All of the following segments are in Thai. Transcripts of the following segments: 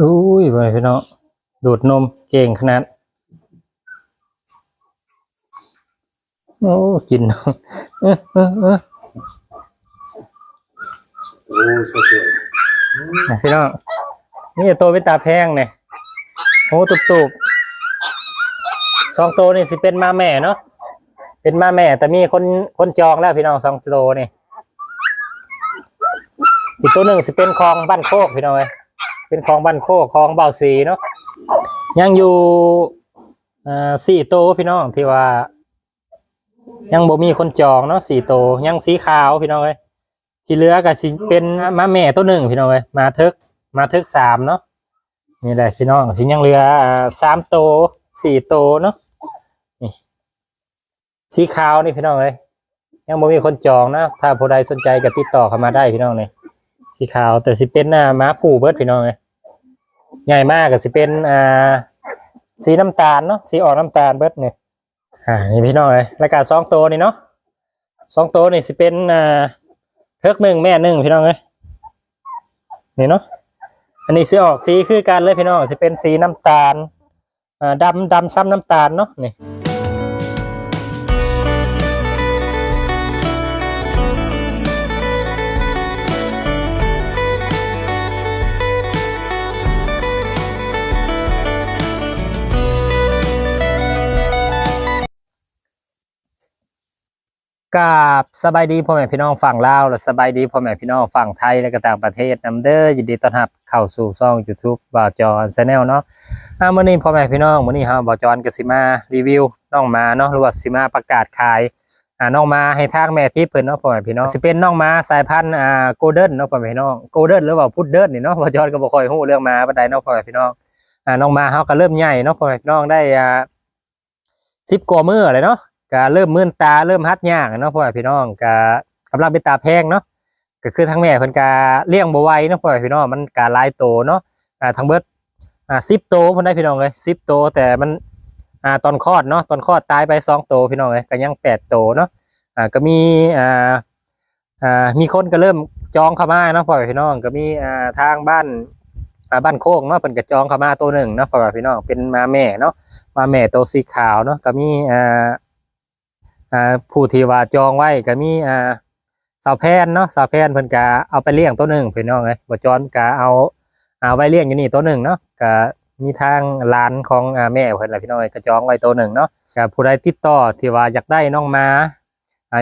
อุ้ยไปพี่น้องดูดนมเก่งขนาด โอ้กินนมเออเออเออ Oh, so good. นะพี่น้องนี่ตัวเป็นตาแพงเนี่ยโหตุบตุบสองตัวนี่สิเป็นมาแม่เนาะเป็นมาแม่ แต่มีคนคนจองแล้วพี่น้องสองตัวนี่อีกตัวหนึ่งสิเป็นคลองบ้านโคกพี่น้องเอ้ย เป็นคลองบ้านโคกคลองเบาสีเนาะยังอยู่อ่าสี่ตัวพี่น้องที่ว่า ยังบ่มีคนจองเนาะสี่ตัวยังสีขาวพี่น้องเอ้ยที่เหลือก็สิเป็นมาแม่ตัวหนึ่งพี่น้องเอ้ยมาเทิกมาเทิกสามเนาะนี่แหละพี่น้องที่ยังเหลือสามโตวสี่โตวเนาะนี่สีขาวนี่พี่น้องเอ้ยยังบ่มีคนจองนะถ้าผู้ใดสนใจก็ติดต่อเข้ามาได้พี่น้องเนี่ย สีขาวแต่สิเป็นอ่าม้าผูเบิดพี่น้องเอ้ยใหญ่มากก็สิเป็นอ่าสีน้ำตาลเนาะสีออกน้ำตาลเบิดเนี่ยอ่านี่พี่น้องเอ้ยแล้วก็สองตัวนี่เนาะสองตัวนี่สิเป็นอ่าเทิกหนึ่งแม่หนึ่งพี่น้องเอ้ยนี่เนาะอันนี้สีออกสีคือกันเลยพี่น้องจะเป็นสีน้ำตาลอ่าดำดำซ้ำน้ำตาลเนาะนี่ กับสบายดีพ่อแม่พี่น้องฝั่งลาวและสบายดีพ่อแม่พี่น้องฝั่งไทยและก็ต่างประเทศนํเด้อยินดีต้อนรับเข้าสู่ช่อง YouTube บาจอนชาแนลเนาะอ่ามื้อนี้พ่อแม่พี่น้องมื้อนี้ฮาบ่าจอนก็สิมารีวิวน้องมาเนาะหรือว่าสิมาประกาศขายอ่าน้องมาให้ทางแม่ที่เพิ่นเนาะพ่อแม่พี่น้องสิเป็นน้องมาสายพันธุ์อ่าโกลเด้นเนาะพ่อแม่พี่น้องโกลเด้นหรือว่าพุดเดิ้ลนี่เนาะบาจอนก็บ่ค่อยฮู้เรื่องมาปานใดเนาะพ่อแม่พี่น้องอ่าน้องมาเฮาก็เริ่มใหญ่เนาะพ่อแม่พี่น้องได้อ่า10กว่ามื้อเลยเนาะ ก็เริ่มมื่นตาเริ่มฮัดยากเนาะพ่อพี่น้องก็กำลังเป็นตาแพงเนาะก็คือทั้งแม่เพิ่นก็เลี้ยงบ่ไหวเนาะพ่อพี่น้องมันก็ลายโตเนาะอ่าทั้งเบิดอ่า10โตเพิ่นได้พี่น้องเอ้ย10โตแต่มันอ่าตอนคลอดเนาะตอนคลอดตายไป2โตพี่น้องเอ้ยก็ยัง8โตเนาะอ่าก็มีอ่าอ่ามีคนก็เริ่มจองเข้ามาเนาะพ่อพี่น้องก็มีอ่าทางบ้านอ่าบ้านโคกเนาะเพิ่นก็จองเข้ามาตัวหนึ่งเนาะพ่อพี่น้องเป็นมาแม่เนาะมาแม่โตสีขาวเนาะก็มีอ่า อ่าผู้ที่ว่าจองไว้ก็มีอ่าสาวแพนเนาะสาวแพนเพิ่นก็เอาไปเลี้ยงตัวหนึ่งพี่น้องเอ้ยบ่จอนก็เอาเอาไว้เลี้ยงอยู่นี่ตัวหนึ่งเนาะก็มีทางร้านของอแม่เพิ่นแหละพี่น้องเอ้ยก็จองไว้ตัวหนึ่งเนาะก็ผู้ใดติดต่อที่ว่าอยากได้น้องม้า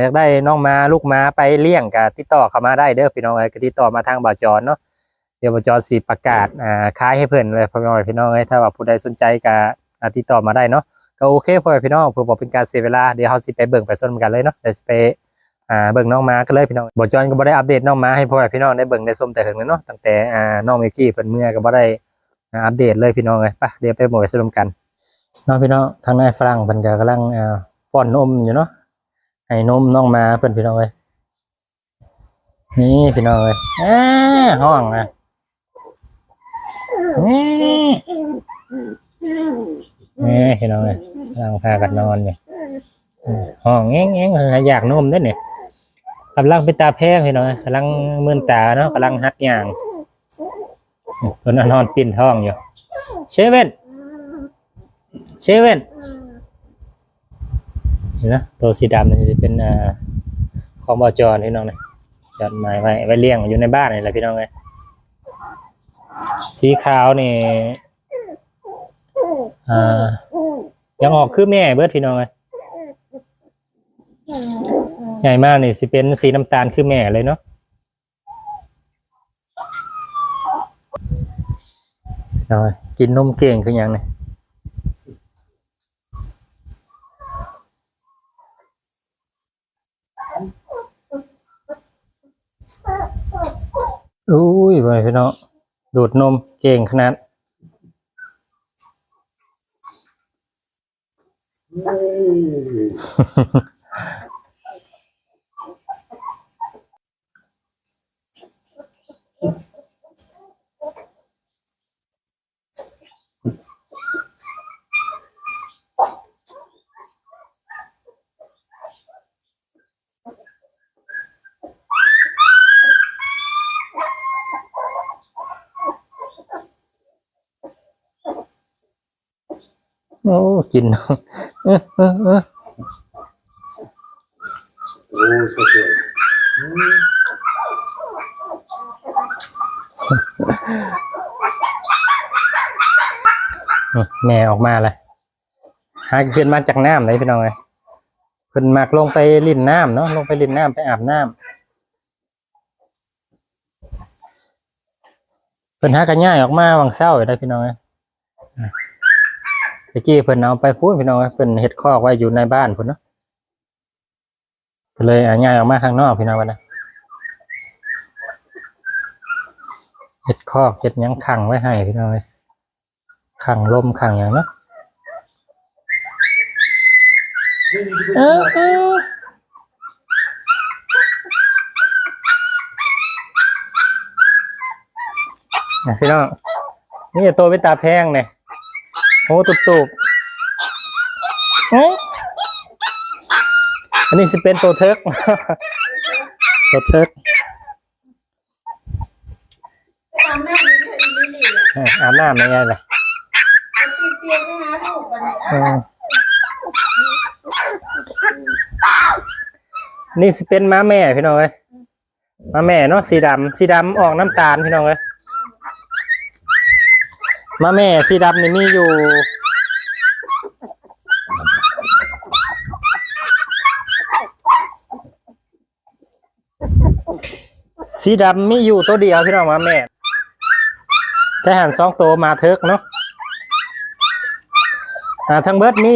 อยากได้น้องม้าลูกม้าไปเลี้ยงก็ติดต่อเข้ามาได้เด้อพี่น้องเอ้ก็ติดต่อมาทางบ่าวจอนเนาะเดี๋ยวบ่าวจอนสิประกาศอ่าขายให้เพิ่นเลยพี่น้องเอ้ยพี่น้องเอ้ถ้าว่าผู้ใดสนใจก็ติดต่อมาได้เนาะ ก็โอเคพ่อพี่น้องเพื่อบอกเป็นการเสียเวลาเดี๋ยวเราสิไปเบิ่งไปส้นกันเลยเนาะเดี๋ยวไปอ่าเบิ่งน้องม้ากันเลยพี่น้องบอจอนก็บ่ได้อัปเดตน้องม้าให้พ่อพี่น้องได้เบิ่งได้ส้มแต่ถึงเลยเนาะตั้งแต่อ่าน้องมิวกี้เพิ่นเมื่อก็บ่ได้อ่าอัปเดตเลยพี่น้องเลยไปเดี๋ยวไปหมดไปส้มกันเนาะพี่น้องทางนายฝรั่งเพิ่นก็กำลังอ่าป้อนนมอยู่เนาะให้นมน้องม้าเพิ่นพี่น้องเลยนี่พี่น้องเลยอ่าห้องอะนี่ นี่พี่น้องเลยกำลังพากันนอนเนี่ยห้องแง้งแง้งอยากนมด้อเนี่ยกำลังเป็นตาแพงพี่น้องกำลังมืนตาเนาะกำลังฮัดอย่างตัวนั้นนอนปิ้นท้องอยู่เชเว่นเชเว่นเห็นนะตัวสีดำนี่จะเป็นอ่าของบอจอนพี่น้องเนี่ยจอดหมายไว้ไว้เลี้ยงอยู่ในบ้านนี่แหละพี่น้องเลยสีขาวนี่ อ่ายังออกคือแม่เบิดพี่น้องเลยใหญ่มากนี่สิเป็นสีน้ำตาลคือแม่เลยเนาะน้อยกินนมเก่งคืออย่างนี่อุ้ยไปพี่น้องดูดนมเก่งขนาด Yay. อ เออเออเออ Oh, so good. Mm. อืมแม่ออกมาเลยหาขึ้นมาจากน้ำเลยพี่น้องเลยเพิ่อนมักลงไปลินน้ำเนาะลงไปลินน้ำไปอาบน้ำเพิ่อนหากันย่ายออกมาวังเศร้าอยู่ได้พี่น้องเอ้ยะกี้เพิ่นเอาไปพูดพี่น้องเอ้ยเพิ่นเฮ็ดคอไว้อยู่ในบ้านเพิ่นเนาะเพิ่นเลยเอาย่ายออกมาข้างนอกพี่น้องวันนะเฮ็ดคอเฮ็ดยังขังไว้ให้พี่น้องขังลมขังอย่างเนาะเออเอออะพี่น้องนี่ตัวเป็นตาแพงเนี่ย โอ้ตุบตุบๆเอ้ยอันนี้สิเป็นตัวเทิกตัวเทิกทำแม่มันเธออีลิลี่อะอะอาบน้ำไม่ไงเลยมันเปลี่ยนไปหาลูกมันเออนี่สิเป็นม้าแม่พี่น้องเอ้ยม้าแม่เนาะสีดำสีดำออกน้ำตาลพี่น้องเอ้ย มาแม่สีดำนี่มีอยู่ สีดำมีอยู่ตัวเดียวพี่น้องมาแม่แต่หันสองตัวมาเทิกเนาะอ่าทั้งเบิดมี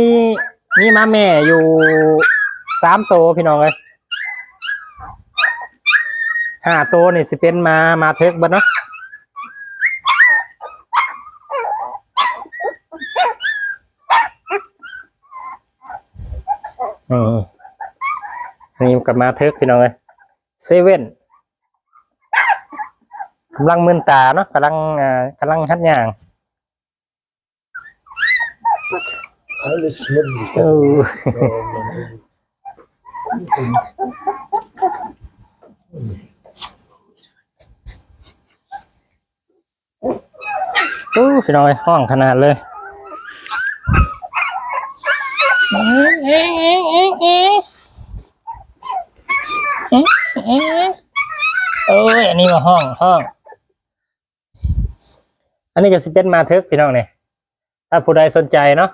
มีมาแม่อยู่สามโตวพี่น้องเลยห้าโตวนี่สิเป็นมามาเทกเบิดเนาะ อืมนี่กลับมาเทิกพี่น้องเลยเซเว่นกำลังมึนตาเนาะกำลังอ่ากำลังฮัดอย่างเอออู้พี่น้อยห้องขนาดเลย เอ๊ะเอ๊ะเอ๊ะเอ๊ะเอ๊ะเอ๊ะเอ๊ะเอ้ยอันนี้มาห้องห้อง อันนี้ก็สิเป็นมาเทึกพี่น้องเนี่ยถ้าผู้ใดสนใจเนาะ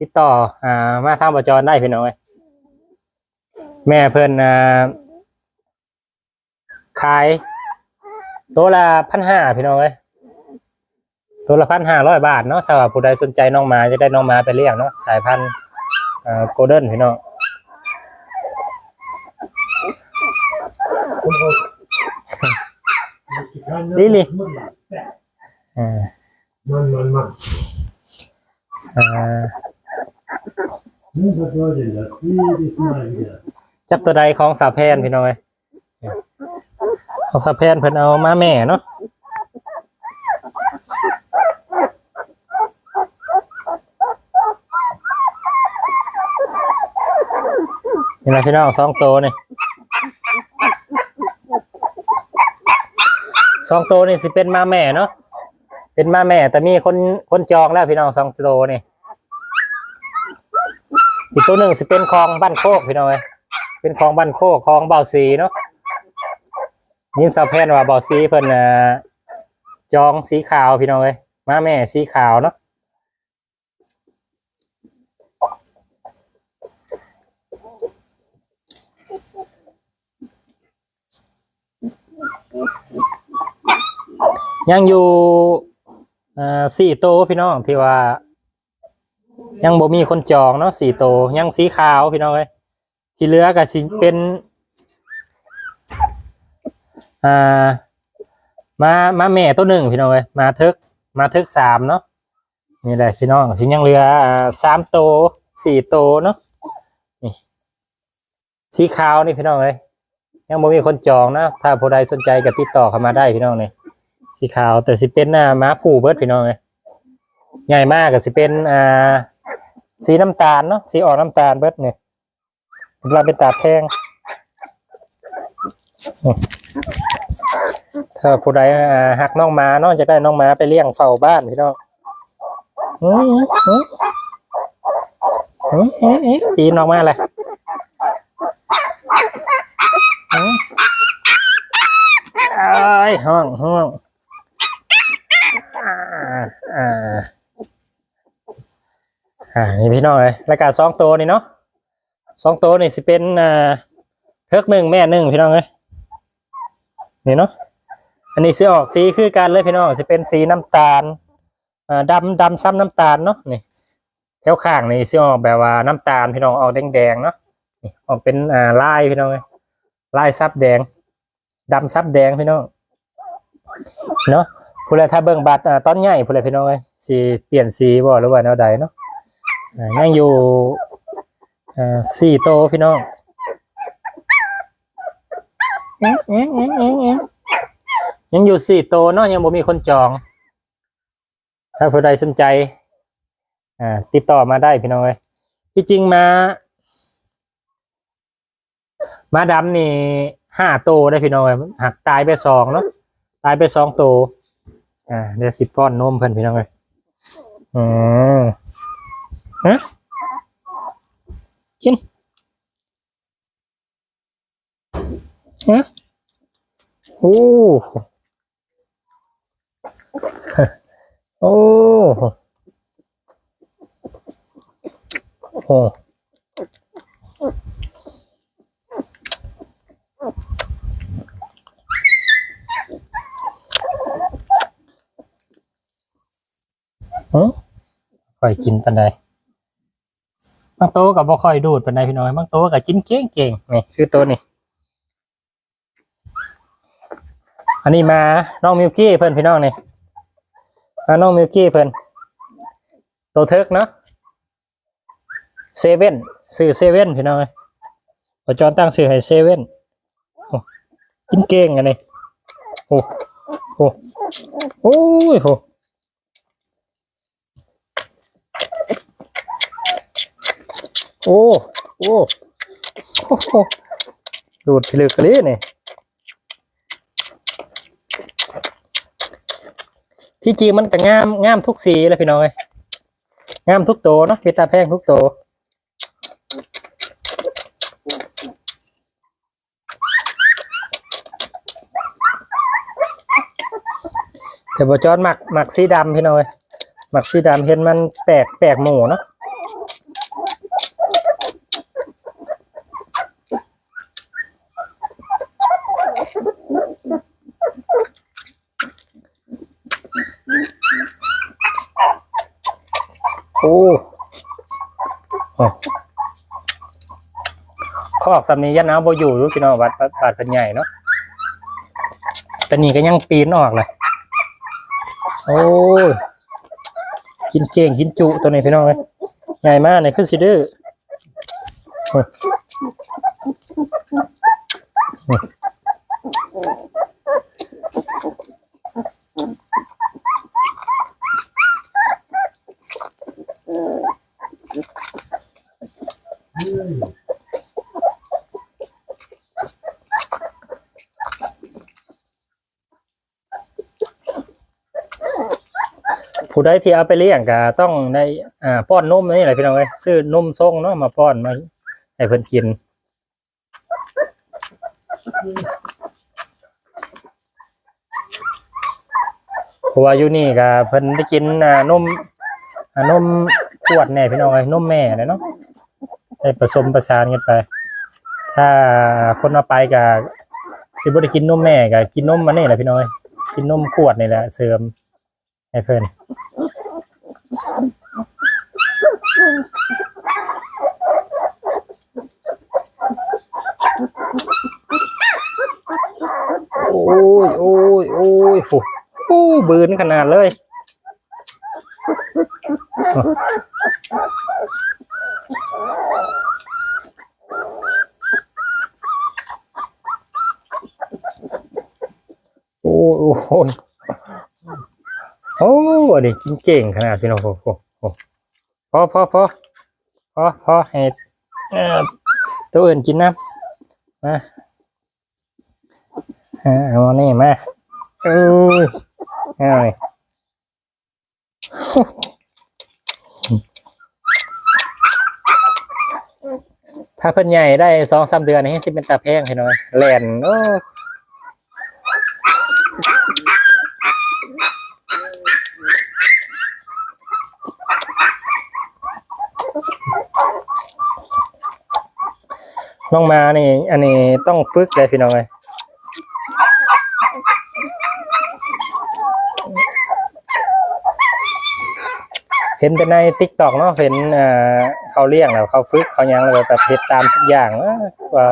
ติดต่ออ่ามาทางประจรได้พี่น้องเอ้ยแม่เพิ่นอ่าขายตัวละพันห้าพี่น้องเอ้ยตัวละพันห้าร้อยบาทเนาะถ้าผู้ใดสนใจน้องมาจะได้น้องมาไปเลี้ยงเนาะสายพันธุ์ โกลเด้นพี่น้อง Lili. อ่า Mann, Mann, Mann. อ่า Hm, Was war denn das? Jedes Mal wieder. จับตัวใดของสาวแพนพี่น้องเอ้ยของสาวแพนเพิ่นเอามาแม่เนาะ นี่นะพี่น้องสองโตนี่สองโตนี่สิเป็นมาแม่เนาะเป็นมาแม่ แต่มีคนคนจองแล้วพี่น้องสองโตนี่อีกตัวหนึ่งสิเป็นคลองบ้านโคกพี่น้องเอ้ยเป็นคลองบ้านโคกคลองเบาซีเนาะยินสาวแพนว่าเบาซีเพิ่นจองสีขาวพี่น้องเอ้ยมาแม่สีขาวเนาะ ยังอยู่สี่โตพี่น้องที่ว่า ยังบ่มีคนจองเนาะสี่โตยังสีขาวพี่น้องเอ้ยที่เหลือก็สิเป็นอ่ามามาแม่ตัวหนึ่งพี่น้องเอ้ยมาทึกมาทึกสามเนาะนี่แหละพี่น้องสิยังเหลือสามโตสี่โตเนาะนี่สีขาวนี่พี่น้องเอ้ยยังบ่มีคนจองนะถ้าผู้ใดสนใจก็ติดต่อเข้ามาได้พี่น้องนี่ สีขาวแต่สิเป็นอ่าม้าผูเบิดพี่น้องเอ้ยใหญ่มากก็สิเป็นอ่าสีน้ำตาลเนาะสีออกน้ำตาลเบิดเนี่ยเราเป็นตาแทงถ้าผู้ใดอ่าหักน้องหมาเนาะจะได้น้องหมาไปเลี้ยงเฝ้าบ้านพี่น้องปีนออกมาเลยเอ๊ะเอ้ยห้องห้อง อ่าอ่าอ่านี่พี่น้องเลยแล้วก็สองตัวนี่เนาะสองตัวนี่สิเป็นอ่าเทิกหนึ่งแม่หนึ่งพี่น้องเลยนี่เนาะอันนี้สิออกสีคือกันเลยพี่น้องสิเป็นสีน้ำตาลอ่าดำดำซ้ำน้ำตาลเนาะนี่แถวข้างนี่สิออกแบบว่าน้ำตาลพี่น้องออกแดงๆเนาะออกเป็นอ่าลายพี่น้องเอ้ยลายซับแดงดำซับแดงพี่น้องเนาะ ผู้ใดถ้าเบิ่งบัตรอ่าตอนใหญ่ผู้ใดพี่น้องเอ้ยสิเปลี่ยนสีบ่หรือว่าแนวใดเนาะอ่ายังอยู่อ่าสี่โตวพี่น้องอ๊ะเอ๊ะเอ๊ะเอ๊ะเอ๊ะยังอยู่สี่โตวเนาะยังบ่มีคนจอง ถ้าผู้ใดสนใจ อ่า ติดต่อมาได้พี่น้องเอ้ยที่จริงมา มาดำนี่ห้าโตวได้พี่น้องเอ้ยหักตายไปสองเนาะตายไปสองโตว อ่าเดี๋ยวสิป้อนนมเพิ่นพี่น้องเอ้ยอืมฮะกินฮะโอ้โอ้โอ้ ค่อยกินปันใดบางโตวกับบ่ค่อยดูดปันใดพี่น้อยบางโตวกับกินเก่งเก่งๆนี่คือตัวนี้อันนี้มาน้องมิวกี้เพิ่นพี่น้องนี่มาน้องมิวกี้เพิ่นโตวเทิกเนาะเซเว่นซื้อเซเว่นพี่น้องเอ้ยพอจอนตั้งซื้อให้เซเว่นโอ้กินเก่งอันนี้โอ้โอ้โอ้ยโห โอ้โอ้โอ้โหดูดพิลึกกะลีนี่ที่จริงมันก็งามงามทุกสีเลยพี่น้องเอ้ยงามทุกโตเนาะพิตาแพงทุกโตัวแต่บอจอนหมักหมักสีดำพี่น้อยหมักสีดำเห็นมันแปลกแปลกหมูเนาะ อ้โอ้อกสำนียันเอาบ่อยู่รู้กี่นอวัดบาดวัดเป็นใหญ่เนาะแต่นี่ก็ยังปีนออกเลยโอ้ยกินเก่งกินจุตัวนี้พี่น้องเลยใหญ่มากเลยขึ้นซิดื้อ ผู้ใดที่เอาไปเลี้ยงก็ต้องได้อ่าป้อนนมนี่แหละพี่น้องเอ้ยซื้อนมส่งเนาะมาป้อนมาให้เพิ่นกินเพราะว่าอยู่นี่ก็เพิ่นได้กินอ่านม อ่านมขวดแน่พี่น้องเอ้ยนมแม่เลยเนาะได้ผสมประสานกันไป ถ้าคนเอาไปก็สิบ่ได้กินนมแม่ก็กินนมมันนี่แหละพี่น้อย กินนมขวดนี่แหละเสริมให้เพิ่นโอ้ยโอ้ยโอ้ยโหโอ้บืนขนาดเลย โอ้โอ้ยโอ้อันนี้กินเก่งขนาดพี่น้องโอ้โหโอ้โหพอพอพอพอพอให้เอ่อตัวอื่นกินน้ำมาอ่าเอานี่มาเอ้ยเอาเลยาเพิ่นใหญ่ได้สองสามเดือนนี่สิเป็นตาแพงพี่น้อยแลนโอ้น้องมานี่ อันนี้ต้องฝึกเลยพี่น้องเลยเห็นแต่ในติ๊กตอกเนาะเห็นอ่อ เขาเลี้ยงแล้วเขาฝึกเขายังแล้วแบบเฮ็ดตามทุกอย่างว่า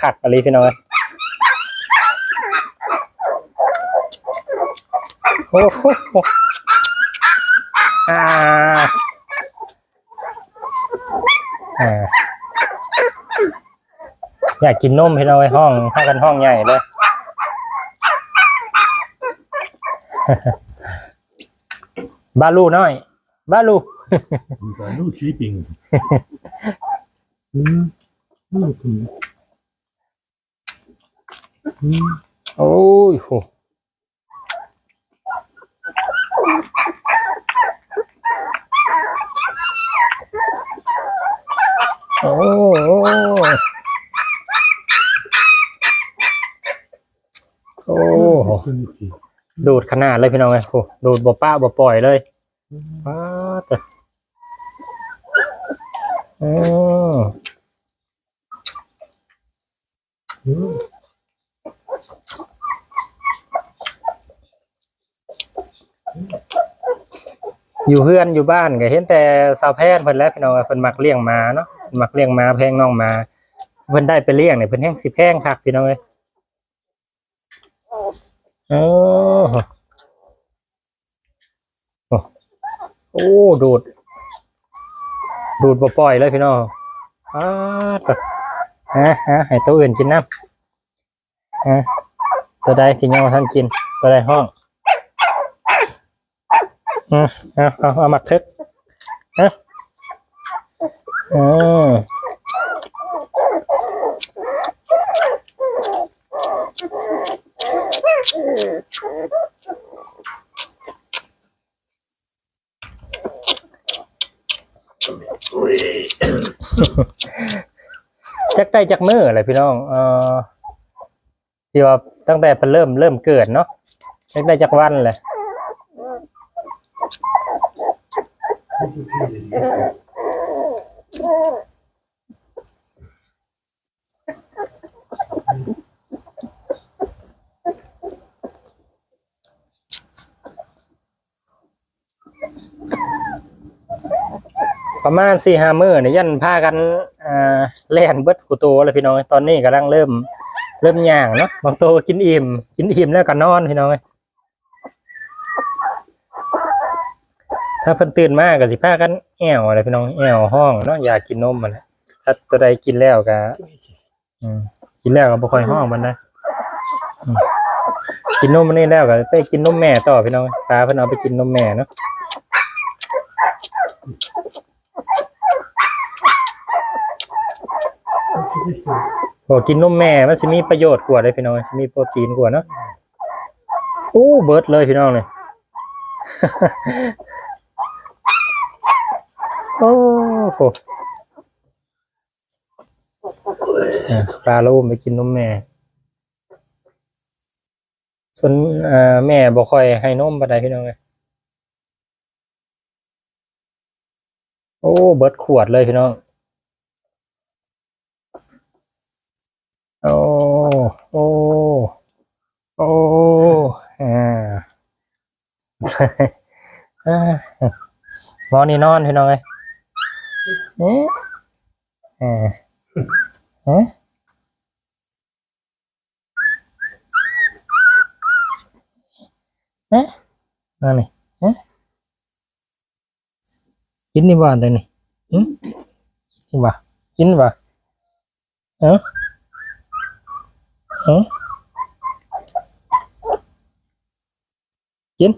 ขัดอะไรพี่น้องเอ้ยโอ้โหอ่าอ่าอยากกินนมให้เราไว้ห้องห้ากันห้องใหญ่เลยบาลูน้อย บาลู Und dann nur sleeping. Hm. Hm. Hm. โอ้ยโหโอ้โอ้โอ้ Vernünftig. ดูดขนาดเลยพี่น้องไงโอ้ดูดบ่ป้าบ่ปล่อยเลยป้าดแต่ อืม Hm. อยู่เฮือนอยู่บ้านก็เห็นแต่สาวแพทย์เพิ่นแล้วพี่น้องเพิ่นมักเลี้ยงหมาเนาะมักเลี้ยงหมาแพงน้องหมาเพิ่นได้ไปเลี้ยงเนี่ยเพิ่นแห้งสิแพงคักพี่น้องเอ้ยโอ้โหโอ้โอ้ดูด ดูดบ่ปล่อยเลยพี่น้องอ้าตวฮะฮะให้ตัวอื่นกินน้ำฮะตัวใดที่ยังบ่ทันกิน ตัวใดห้องอืมเอาเอาเอาหมักทึกเอะอืม จักได้จักมืออะไรพี่น้อง เอ่อที่ว่าตั้งแต่เพิ่นเริ่มเริ่มเกิดเนาะจักได้จักวันเลย ประมาณสี่ห้ามือเนี่ยยันพากันอ่าแล่นเบิดกูโตแล้วพี่น้องตอนนี้กำลังเริ่ม เริ่มย่างเนาะบางตัวกินอิ่ม กินอิ่มแล้วก็นอนพี่น้องถ้าเพิ่นตื่นมากก็สิพากันแอวอะไรพี่น้องแอวห้องเนาะอยากกินนมมันและถ้าตัวใดกินแล้วก็กินแล้วก็บ่ค่อยห้องมันนะกินนมมันนี่แล้วก็ไปกินนมแม่ต่อพี่น้องพาเพิ่นเอาไปกินนมแม่เนาะ โอ้กินนมแม่มันสิมีประโยชน์กว่าเลยพี่น้องสิมีโปรตีนกว่าเนาะโอ้เบิร์ดเลยพี่น้องเลยโอ้โหปลาลูกไปกินนมแม่ ส่วนแม่บ่ค่อยให้นมปานใดพี่น้องเลยโอ้เบิร์ดขวดเลยพี่น้อง โอ้ โอ้ โอ้อ่าอ่าหมอนี่นอนพี่น้องเอ้ยเอ๊ะอ่าฮะเอ๊ะนั่นนี่เอ๊ะกินนี่บ้านแต่นี่หืมกินบ่กินบ่เอ้า เออกิน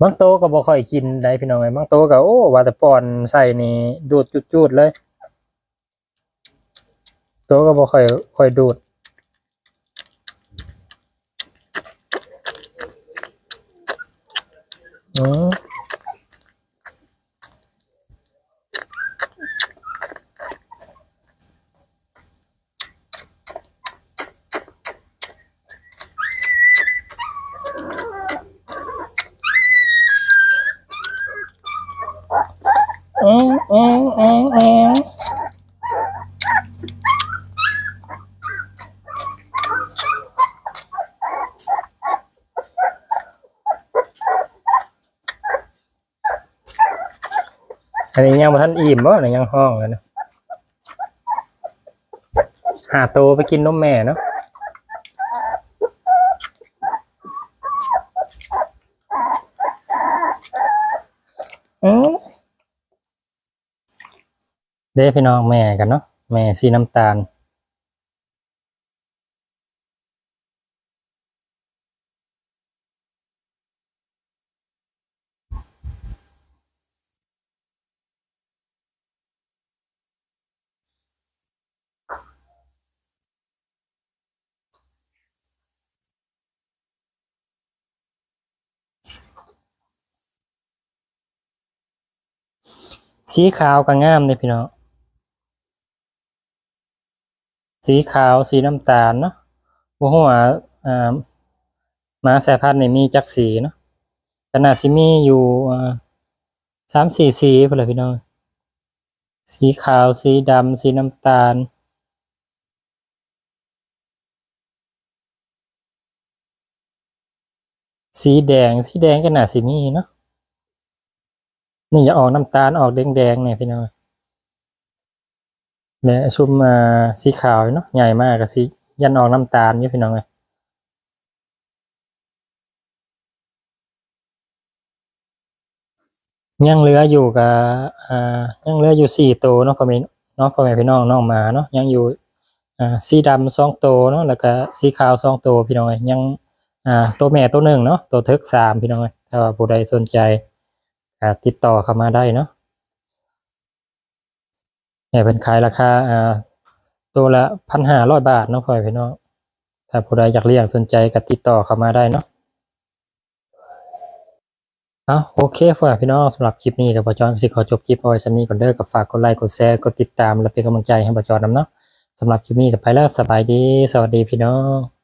บางโตก็บ่ค่อยกินได้พี่น้องไอ้บางโตก็โอ้ว่าแต่ป้อนใส่นี่ดูดจุดๆเลย โตก็บ่ค่อยค่อยดูดอืม แองแองแอง อันนี้ยังมาท่านอิ่มบ่เนี่ยังห้องเลยนะหาโตไปกินนมแม่เนาะเด้พี่น้องแม่กันเนาะแม่สีน้ำตาล สีขาวก็งามเลยพี่น้องสีขาวสีน้ำตาลเนาะบ่ฮู้ว่าอ่ามาสายพันธุ์นี่มีจักสีเนาะขนาดสิมีอยู่อ่าสามสี่สีพุ่นละพี่น้องสีขาวสีดำสีน้ำตาลสีแดงสีแดงก็น่าสิมีเนาะ นี่จะออกน้ำตาลออกแดงๆเนี่ยพี่น้องเนี่ยชุมมสีขาวเนาะใหญ่มากกับสียันออกน้ำตาลเนี่ยพี่น้องเลยยังเหลืออยู่กับอ่ายังเหลืออยู่สี่ตัวเนาะพ่อแม่เนาะพ่อแม่พี่น้องน้องมาเนาะยังอยู่อ่าสีดำสองตัวเนาะแล้วก็สีขาวสองตัวพี่น้องเลยยังอ่าตัวแม่ตัวหนึ่งเนาะตัวเทิกสามพี่น้องเลยถ้าผู้ใดสนใจ ติดต่อเข้ามาได้เนาะเนี่ยเป็นขายราคาอ่าตัวละพันห้าร้อยบาทเนาะพ่อพี่น้องถ้าผู้ใดอยากเลี้ยงสนใจก็ติดต่อเข้ามาได้เนาะเอาโอเคพ่อพี่น้องสำหรับคลิปนี้กับปจอนสิขอจบคลิปเอาไว้สันนี้ก่อนเด้อกับฝากกดไลค์กดแชร์กดติดตามและเป็นกำลังใจให้ปจอนนำเนาะสำหรับคลิปนี้กับไปแล้วสบายดี สวัสดีพี่น้อง